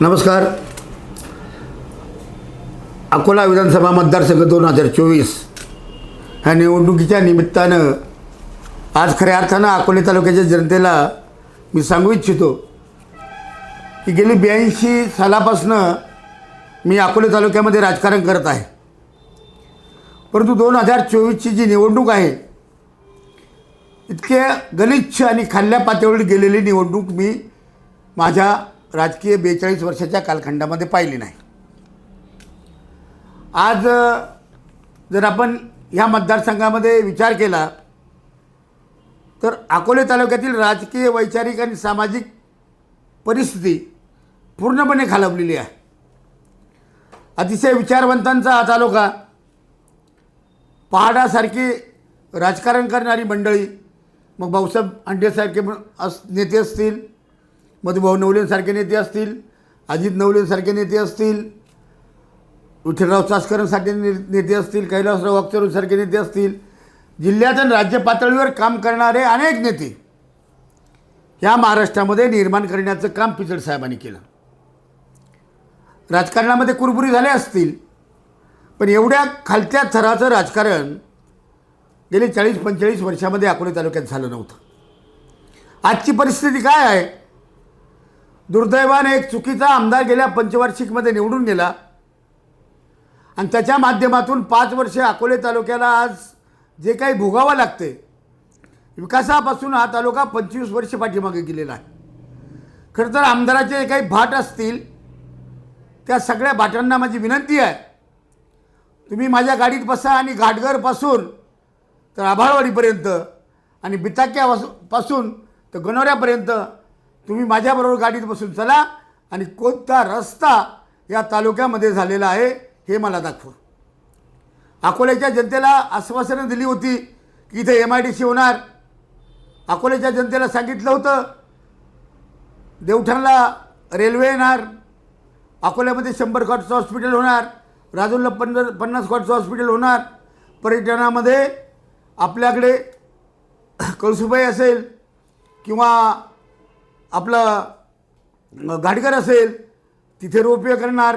नमस्कार. अकोला विधानसभा मतदारसंघ दोन हजार चोवीस ह्या निवडणुकीच्या निमित्तानं आज खऱ्या अर्थानं अकोले तालुक्याच्या जनतेला मी सांगू इच्छितो की गेली ब्याऐंशी सालापासनं मी अकोले तालुक्यामध्ये राजकारण करत आहे. परंतु दोन हजार चोवीसची जी निवडणूक आहे इतक्या गलिच्छ आणि खाल्ल्या पातळीवर गेलेली निवडणूक मी माझ्या राजकीय बेचाळीस वर्षाच्या कालखंडामध्ये पाहिली नाही. आज जर आपण ह्या मतदारसंघामध्ये विचार केला तर अकोले तालुक्यातील राजकीय वैचारिक आणि सामाजिक परिस्थिती पूर्णपणे खालावलेली आहे. अतिशय विचारवंतांचा हा तालुका पहाडासारखी राजकारण करणारी मंडळी मग भाऊसाहेब अंडेसारखे अस नेते असतील मधुभाऊ नवलेंसारखे नेते असतील अजित नवलेंसारखे नेते असतील विठ्ठलराव चासकरांसारखे ने नेते असतील कैलासराव वागचरूंसारखे नेते असतील जिल्ह्यात आणि राज्य पातळीवर काम करणारे अनेक नेते या महाराष्ट्रामध्ये निर्माण करण्याचं काम पिचड साहेबांनी केलं. राजकारणामध्ये कुरबुरी झाले असतील पण एवढ्या खालत्या थराचं राजकारण गेले चाळीस पंचेचाळीस वर्षामध्ये अकोले तालुक्यात झालं नव्हतं. आजची परिस्थिती काय आहे? दुर्दैवाने एक चुकीचा आमदार गेल्या पंचवार्षिकमध्ये निवडून गेला. आणि त्याच्या माध्यमातून पाच वर्षे अकोले तालुक्याला आज जे काही भोगावं लागते विकासापासून हा तालुका पंचवीस वर्ष पाठीमागे गेलेला आहे. खरं तर आमदाराचे जे काही भाट असतील त्या सगळ्या भाटांना माझी विनंती आहे. तुम्ही माझ्या गाडीत बसा आणि घाटघरपासून तर आभाळवाडीपर्यंत आणि बिताक्यापासून तर गणोऱ्यापर्यंत तुम्ही माझ्याबरोबर गाडीत बसून चला आणि कोणता रस्ता या तालुक्यामध्ये झालेला आहे हे मला दाखवा. अकोल्याच्या जनतेला आश्वासनं दिली होती की इथे एम आय डी सी होणार. अकोल्याच्या जनतेला सांगितलं होतं देवठाणला रेल्वे येणार अकोल्यामध्ये शंभर कॉटचं हॉस्पिटल होणार राजूरला पन्ना पन्नास कॉटचं हॉस्पिटल होणार. पर्यटनामध्ये आपल्याकडे कळसुबाई असेल किंवा आपलं घाटकर असेल तिथे रोपवे करणार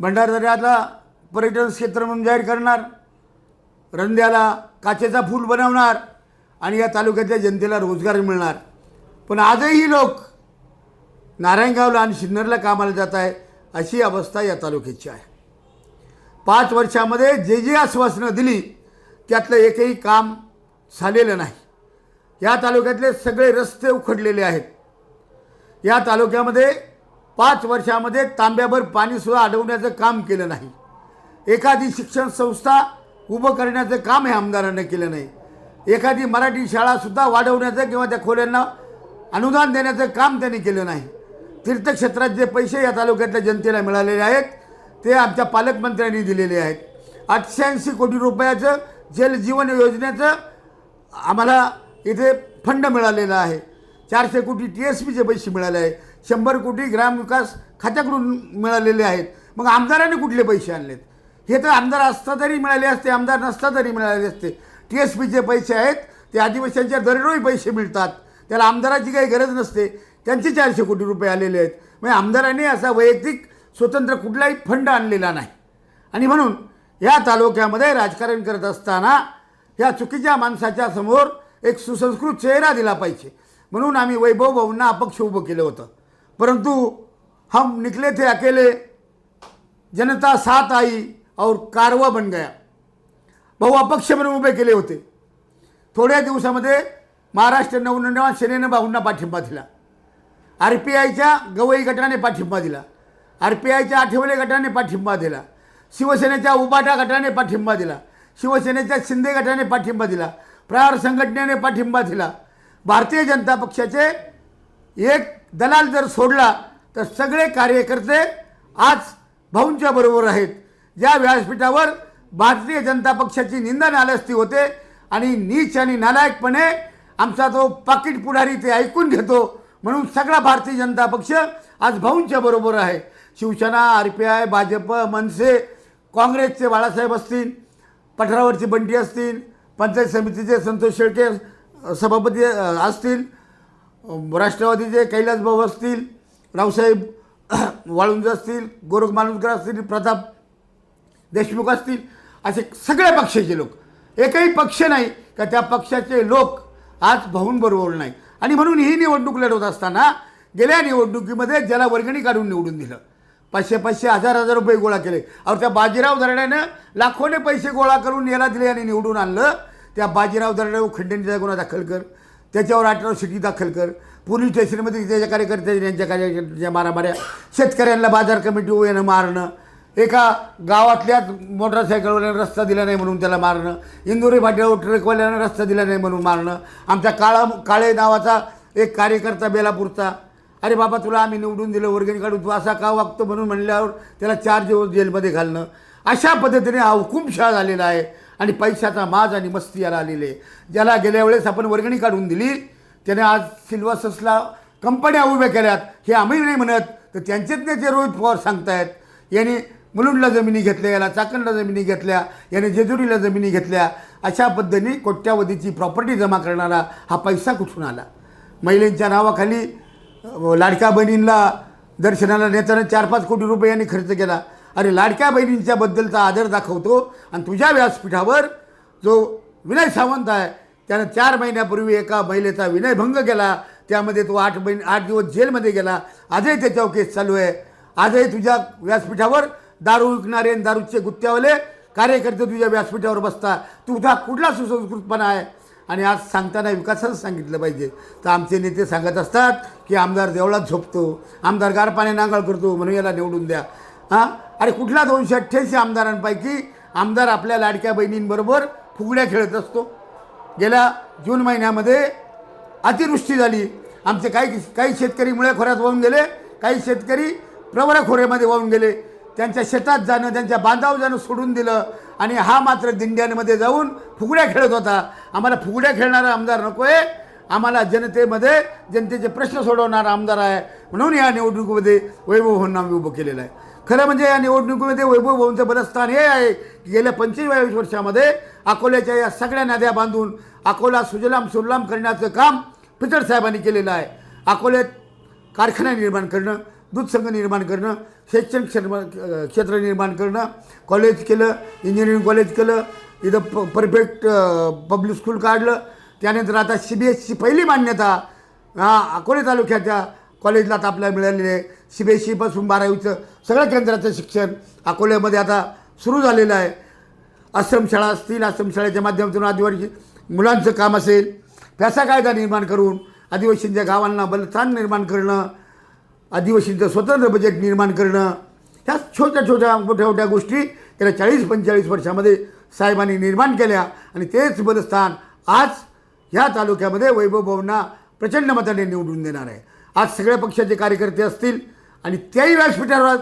भंडारदऱ्याला पर्यटन क्षेत्र म्हणून जाहीर करणार रंध्याला काचेचा फूल बनवणार आणि या तालुक्यातल्या जनतेला रोजगार मिळणार. पण आजही लोक नारायणगावला आणि सिन्नरला कामाला जात आहे अशी अवस्था या तालुक्याची आहे. पाच वर्षामध्ये जे जे आश्वासनं दिली त्यातलं एकही काम झालेलं नाही. या तालुक्यातले सगळे रस्ते उखडलेले आहेत. या तालुक्यामध्ये पाच वर्षामध्ये तांब्याभर पाणीसुद्धा अडवण्याचं काम केलं नाही. एखादी शिक्षण संस्था उभं करण्याचं काम हे आमदारांनी केलं नाही. एखादी मराठी शाळासुद्धा वाढवण्याचं किंवा त्या खोल्यांना अनुदान देण्याचं काम त्यांनी केलं नाही. तीर्थक्षेत्रात जे पैसे या तालुक्यातल्या जनतेला मिळालेले आहेत ते आमच्या पालकमंत्र्यांनी दिलेले आहेत. आठशे ऐंशी कोटी रुपयाचं जल जीवन योजनेचं आम्हाला इथे फंड मिळालेला आहे. चारशे कोटी टी एस पीचे पैसे मिळाले आहे. शंभर कोटी ग्रामविकास खात्याकडून मिळालेले आहेत. मग आमदाराने कुठले पैसे आणलेत? हे तर आमदार असता तरी मिळाले असते आमदार नसता तरी मिळाले असते. टी एस पीचे पैसे आहेत ते आदिवासींच्या दररोज पैसे मिळतात. त्याला आमदाराची काही गरज नसते. त्यांचे चारशे कोटी रुपये आलेले आहेत. म्हणजे आमदारांनी असा वैयक्तिक स्वतंत्र कुठलाही फंड आणलेला नाही. आणि म्हणून या तालुक्यामध्ये राजकारण करत असताना या चुकीच्या माणसाच्या समोर एक सुसंस्कृत चेहरा दिला पाहिजे. म्हणून आम्ही वैभव भाऊंना अपक्ष उभं केलं होतं. परंतु हम निकले थे अकेले जनता साथ आई और कारवा बन गया. भाऊ अपक्ष म्हणून उभे केले होते. थोड्या दिवसामध्ये महाराष्ट्र नवनिर्माण सेनेनं भाऊंना पाठिंबा दिला. आर पी आयच्या गवई गटाने पाठिंबा दिला. आर पी आयच्या आठवले गटाने पाठिंबा दिला. शिवसेनेच्या उबाटा गटाने पाठिंबा दिला. शिवसेनेच्या शिंदे गटाने पाठिंबा दिला. प्रहार संघटनेने पाठिंबा दिला. भारतीय जनता पक्षाचे एक दलाल जर सोडला तर सगळे कार्यकर्ते आज भाऊंच्या बरोबर आहेत. ज्या व्यासपीठावर भारतीय जनता पक्षाची निंदा नालस्ती होते आणि नीच आणि नालायकपणे आमचा तो पाकिट पुढारी ते ऐकून घेतो म्हणून सगळा भारतीय जनता पक्ष आज भाऊंच्या बरोबर आहे. Shiv Sena R P I Bhajap Manase काँग्रेसचे बाळासाहेब असतील पठारावरचे बंटी असतील पंचायत समितीचे संतोष शेळके सभापती असतील राष्ट्रवादीचे कैलास भाऊ असतील रावसाहेब वाळुंज असतील गोरख मालुंजकर असतील प्रताप देशमुख असतील असे सगळ्या पक्षाचे लोक. एकही पक्ष नाही का त्या पक्षाचे लोक आज भाऊन बरोबर नाही. आणि म्हणून ही निवडणूक लढवत असताना गेल्या निवडणुकीमध्ये ज्याला वर्गणी काढून निवडून दिलं. पाचशे पाचशे हजार हजार रुपये गोळा केले. अहो त्या बाजीराव धरण्यानं लाखोने पैसे गोळा करून याला दिले आणि निवडून आणलं. त्या बाजीराव दरड्यावर खंडणीचा गुन्हा दाखल कर. त्याच्यावर अठरा सिटी दाखल कर. पोलीस स्टेशनमध्ये त्याच्या कार्यकर्ते यांच्या कार्यकर्त्याच्या मारामाऱ्या. शेतकऱ्यांना बाजार कमिटी येणं मारणं. एका गावातल्याच मोटरसायकलवाल्यानं रस्ता दिला नाही म्हणून त्याला मारणं. इंदोरी फाट्यावर ट्रकवाल्यानं रस्ता दिला नाही म्हणून मारणं. आमच्या काळा काळे नावाचा एक कार्यकर्ता बेलापूरचा. अरे बाबा तुला आम्ही निवडून दिलं वर्गणी काढून तू असा का वागतो म्हणून म्हणल्यावर त्याला चार दिवस जेलमध्ये घालणं. अशा पद्धतीने हा हुकुमशाह झालेला आहे. आणि पैशाचा माज आणि मस्ती याला आलेले ज्याला गेल्या वेळेस आपण वर्गणी काढून दिली त्याने आज सिल्वाससला कंपन्या उभ्या केल्यात हे आम्ही नाही म्हणत तर त्यांचेच नेते रोहित पवार सांगतायत. यांनी मुलुंडला जमिनी घेतल्या याला चाकणला जमिनी घेतल्या याने जेजुरीला जमिनी घेतल्या. अशा पद्धतीने कोट्यावधीची प्रॉपर्टी जमा करणारा हा पैसा कुठून आला? महिलांच्या नावाखाली लाडक्या बहिणींना दर्शनाला नेताना चार पाच कोटी रुपये यांनी खर्च केला. अरे लाडक्या बहिणींच्याबद्दलचा आदर दाखवतो. आणि तुझ्या व्यासपीठावर जो विनय सावंत आहे त्यानं चार महिन्यापूर्वी एका महिलेचा विनयभंग केला. त्यामध्ये तो आठ महिने आठ दिवस जेलमध्ये गेला. आजही त्याच्यावर केस चालू आहे. आजही तुझ्या व्यासपीठावर दारू विकणारे आणि दारूचे गुत्त्यावाले कार्यकर्ते तुझ्या व्यासपीठावर बसता तुझा कुठला सुसंस्कृतपणा आहे? आणि आज सांगताना विकासाचं सांगितलं पाहिजे. तर आमचे नेते सांगत असतात की आमदार देवळात झोपतो. आमदार गारपाने नांगळ करतो. म्हणून याला निवडून द्या. हां? अरे कुठला दोनशे अठ्ठ्याऐंशी आमदारांपैकी आमदार आपल्या लाडक्या बहिणींबरोबर फुगड्या खेळत असतो? गेल्या जून महिन्यामध्ये अतिवृष्टी झाली. आमचे काही काही शेतकरी मुळे खोऱ्यात वाहून गेले काही शेतकरी प्रवरा खोऱ्यामध्ये वाहून गेले. त्यांच्या शेतात जाणं त्यांच्या बांधाव जाणं सोडून दिलं आणि हा मात्र दिंड्यांमध्ये जाऊन फुगड्या खेळत होता. आम्हाला फुगड्या खेळणारा आमदार नको आहे आम्हाला जनतेमध्ये जनतेचे प्रश्न सोडवणारा आमदार आहे. म्हणून या निवडणुकीमध्ये वैभव होऊन आम्ही उभं केलेलं आहे. खरं म्हणजे या निवडणुकीमध्ये वैभव भाऊंचं स्थान हे आहे की गेल्या पंचेचाळीस वर्षामध्ये अकोल्याच्या या सगळ्या नद्या बांधून अकोला सुजलाम सुजलाम करण्याचं काम पिचड साहेबांनी केलेलं आहे. अकोल्यात कारखाना निर्माण करणं दूध संघ निर्माण करणं शैक्षणिक क्षेत्र क्षेत्र निर्माण करणं कॉलेज केलं इंजिनिअरिंग कॉलेज केलं इथं प परफेक्ट पब्लिक स्कूल काढलं. त्यानंतर आता सी बी एसची पहिली मान्यता हा अकोले तालुक्याच्या कॉलेजला आता आपल्याला मिळालेली आहे. सी बी एस सीपासून बारावीचं सगळं केंद्राचं शिक्षण अकोल्यामध्ये आता सुरू झालेलं आहे. आश्रमशाळा असतील आश्रमशाळेच्या माध्यमातून आदिवासी मुलांचं काम असेल पैसा कायदा निर्माण करून आदिवासींच्या गावांना बलस्थान निर्माण करणं आदिवासींचं स्वतंत्र बजेट निर्माण करणं ह्या छोट्या छोट्या मोठ्या मोठ्या गोष्टी गेल्या चाळीस पंचेचाळीस वर्षामध्ये साहेबांनी निर्माण केल्या आणि तेच बलस्थान आज ह्या तालुक्यामध्ये वैभव भाऊंना प्रचंड मताने निवडून देणार आहे. आज सगळ्या पक्षाचे कार्यकर्ते असतील आणि त्याही व्यासपीठावर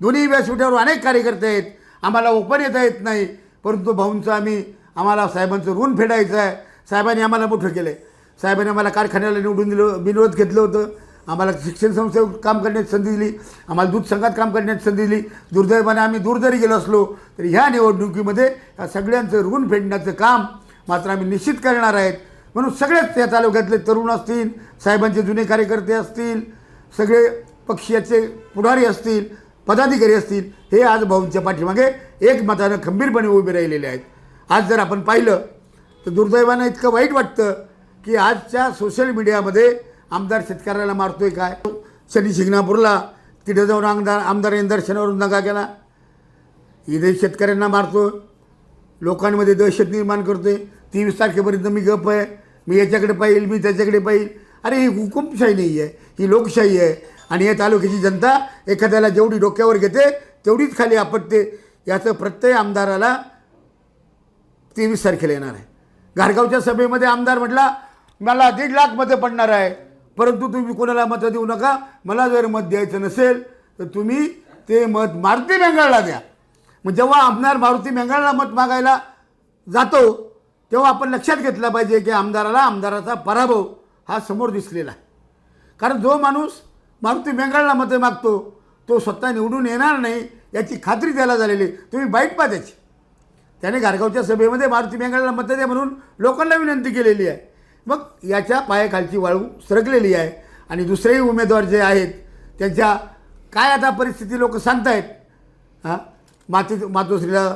दोन्ही व्यासपीठावर अनेक कार्यकर्ते आहेत. आम्हाला ओपन येता येत नाही. परंतु भाऊंचं आम्ही आम्हाला साहेबांचं ऋण फेडायचं आहे. साहेबांनी आम्हाला मोठं केलं आहे साहेबांनी आम्हाला कारखान्याला निवडून दिलं बिनविरोध घेतलं होतं. आम्हाला शिक्षण संस्थेवर काम करण्याची संधी दिली. आम्हाला दूध संघात काम करण्याची संधी दिली. दुर्दैवाने आम्ही दूर जरी गेलो असलो तरी ह्या निवडणुकीमध्ये या सगळ्यांचं ऋण फेडण्याचं काम मात्र आम्ही निश्चित करणार आहेत. म्हणून सगळेच त्या तालुक्यातले तरुण असतील साहेबांचे जुने कार्यकर्ते असतील सगळे पक्षाचे पुढारी असतील पदाधिकारी असतील हे आज भाऊंच्या पाठीमागे एक मतानं खंबीरपणे उभे राहिलेले आहेत. आज जर आपण पाहिलं तर दुर्दैवानं इतकं वाईट वाटतं की आजच्या सोशल मीडियामध्ये आमदार शेतकऱ्याला मारतो आहे काय? शनी शिंगणापूरला तिथे जाऊन आमदार आमदारांनी दर्शनावरून दगा केला. इथे शेतकऱ्यांना मारतो लोकांमध्ये दहशत निर्माण करतोय. तेवीस तारखेपर्यंत मी गप आहे. मी याच्याकडे पाहिल मी त्याच्याकडे पाहिल. अरे ही हुकुमशाही नाही आहे ही लोकशाही आहे. आणि या तालुक्याची जनता एखाद्याला जेवढी डोक्यावर घेते तेवढीच खाली आपटते. याचं प्रत्यय आमदाराला तेवीस तारखेला येणार आहे. घारगावच्या सभेमध्ये आमदार म्हटला मला दीड लाख मतं पडणार आहे. परंतु तुम्ही कोणाला मतं देऊ नका. मला जर मत द्यायचं नसेल तर तुम्ही ते मत मारुती बेंगाळला द्या. मग जेव्हा आमदार मारुती बेंगाळला मत मागायला जातो तेव्हा आपण लक्षात घेतलं पाहिजे की आमदाराला आमदाराचा पराभव हा समोर दिसलेला आहे. कारण जो माणूस मारुती मेंगाळला मते मागतो. तो स्वतः निवडून येणार नाही याची खात्री त्याला झालेली. आहे. तुम्ही बाईट पा त्याची. त्याने गारगावच्या सभेमध्ये मारुती मेंगाळला मतं द्या म्हणून लोकांना विनंती केलेली आहे. मग याच्या पायाखालची वाळू सरकलेली आहे. आणि दुसरेही उमेदवार जे आहेत त्यांच्या काय आता परिस्थिती लोक सांगतायत? हां? माती मातोश्रीला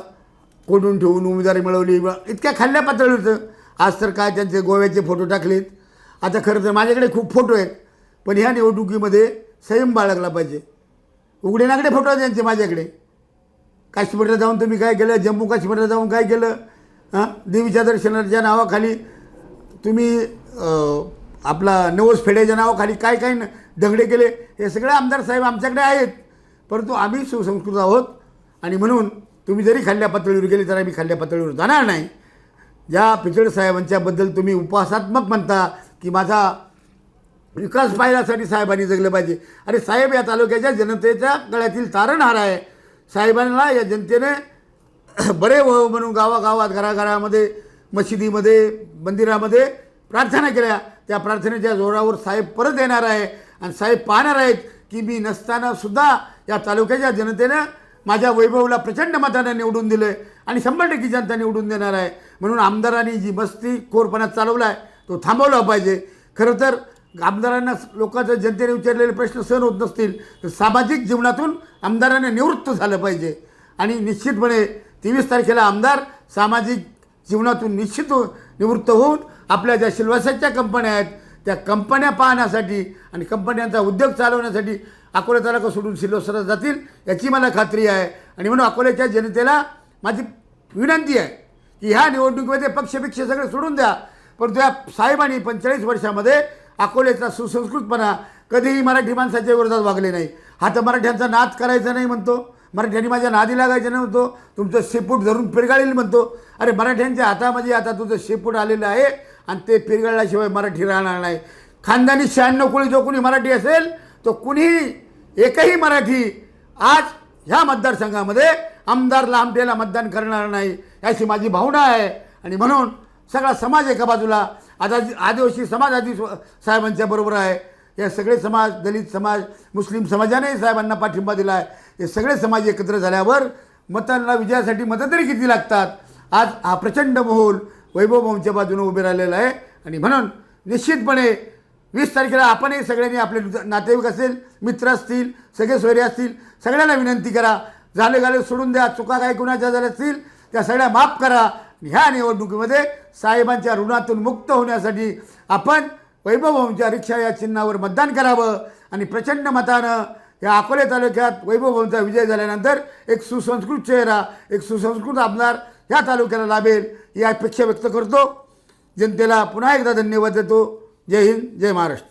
कोंडून ठेवून उमेदवारी मिळवली. इतक्या खाल्ल्या पातळीवर होतं आज तर काय त्यांचे गोव्याचे फोटो टाकलेत. आता खरं तर माझ्याकडे खूप फोटो आहेत. पण ह्या निवडणुकीमध्ये संयम बाळगला पाहिजे. उघडे नागडे फोटो आहेत त्यांचे माझ्याकडे. काश्मीरला जाऊन तुम्ही काय केलं? जम्मू काश्मीरला जाऊन काय केलं? हां? देवीच्या दर्शनाच्या नावाखाली तुम्ही आपला नवस फेड्याच्या नावाखाली काय काय दगडे केले? हे सगळे आमदार साहेब आमच्याकडे आहेत. परंतु आम्ही सुसंस्कृत आहोत आणि म्हणून तुम्ही जरी खाल्ल्या पातळीवर गेले तर आम्ही खाल्ल्या पातळीवर जाणार नाही. ज्या पिचड साहेबांच्याबद्दल तुम्ही उपासात्मक म्हणता की माझा विकास पाहिल्यासाठी साहेबांनी जगलं पाहिजे. अरे साहेब या तालुक्याच्या जनतेच्या गळ्यातील तारणहार आहे. साहेबांना या जनतेने बरे व्हावं म्हणून गावागावात घराघरामध्ये मशिदीमध्ये मंदिरामध्ये प्रार्थना केल्या. त्या प्रार्थनेच्या जोरावर साहेब परत येणार आहे. आणि साहेब पाहणार आहेत की मी नसताना सुद्धा या तालुक्याच्या जनतेनं माझ्या वैभवला प्रचंड मताने निवडून दिलं आहे आणि शंभर टक्के जनता निवडून देणार आहे. म्हणून आमदारांनी जी मस्ती खोरपणा चालवला आहे तो थांबवला पाहिजे. खरं तर आमदारांना लोकांचं जनतेने विचारलेले प्रश्न सहन होत नसतील तर सामाजिक जीवनातून आमदारांना निवृत्त झालं पाहिजे. आणि निश्चितपणे तेवीस तारखेला आमदार सामाजिक जीवनातून निश्चित हो- निवृत्त होऊन आपल्या ज्या शिल्वासाच्या कंपन्या आहेत त्या कंपन्या पाहण्यासाठी आणि कंपन्यांचा उद्योग चालवण्यासाठी अकोला तालुका सोडून सिल्वसरात जातील याची मला खात्री आहे. आणि म्हणून अकोल्याच्या जनतेला माझी विनंती आहे की ह्या निवडणुकीमध्ये पक्षपेक्ष सगळे सोडून द्या. परंतु या साहेबांनी पंचेचाळीस वर्षामध्ये अकोल्याचा सुसंस्कृतपणा कधीही मराठी माणसाच्या विरोधात वागले नाही. हा तर मराठ्यांचा नाद करायचा नाही म्हणतो. मराठ्यांनी माझ्या नादी लागायचं नाही म्हणतो. तुमचं शेपूट धरून पिरगाळेल म्हणतो. अरे मराठ्यांच्या हातामध्ये आता तुझं शेपूट आलेलं आहे आणि ते पिरगाळल्याशिवाय मराठी राहणार नाही. खानदानी शहाण्णव कोळी जो कोणी मराठी असेल तो कुणीही एकही मराठी आज ह्या मतदारसंघामध्ये आमदार लांबटेला मतदान करणार नाही याची माझी भावना आहे. आणि म्हणून सगळा समाज एका बाजूला. आता आदिवासी समाज आधी साहेबांच्या बरोबर आहे. या सगळे समाज दलित समाज मुस्लिम समाजाने साहेबांना पाठिंबा दिला आहे हे सगळे समाज एकत्र झाल्यावर मतांना विजयासाठी मतं तरी किती लागतात? आज हा प्रचंड मोहोल वैभवभाऊंच्या बाजूने उभे राहिलेला आहे. आणि म्हणून निश्चितपणे वीस तारखेला आपणही सगळ्यांनी आपले नातेवाईक असेल मित्र असतील सगळे सोयरे असतील सगळ्यांना विनंती करा. झाले गाले सोडून द्या. चुका काय कुणाच्या झाल्या असतील त्या सगळ्या माफ करा. ह्या निवडणुकीमध्ये साहेबांच्या ऋणातून मुक्त होण्यासाठी आपण वैभवभाऊंच्या रिक्षा या चिन्हावर मतदान करावं आणि प्रचंड मतानं या अकोले तालुक्यात वैभवभाऊंचा विजय झाल्यानंतर एक सुसंस्कृत चेहरा एक सुसंस्कृत आमदार ह्या तालुक्याला लाभेल ही अपेक्षा व्यक्त करतो. जनतेला पुन्हा एकदा धन्यवाद देतो. जय हिंद जय महाराष्ट्र.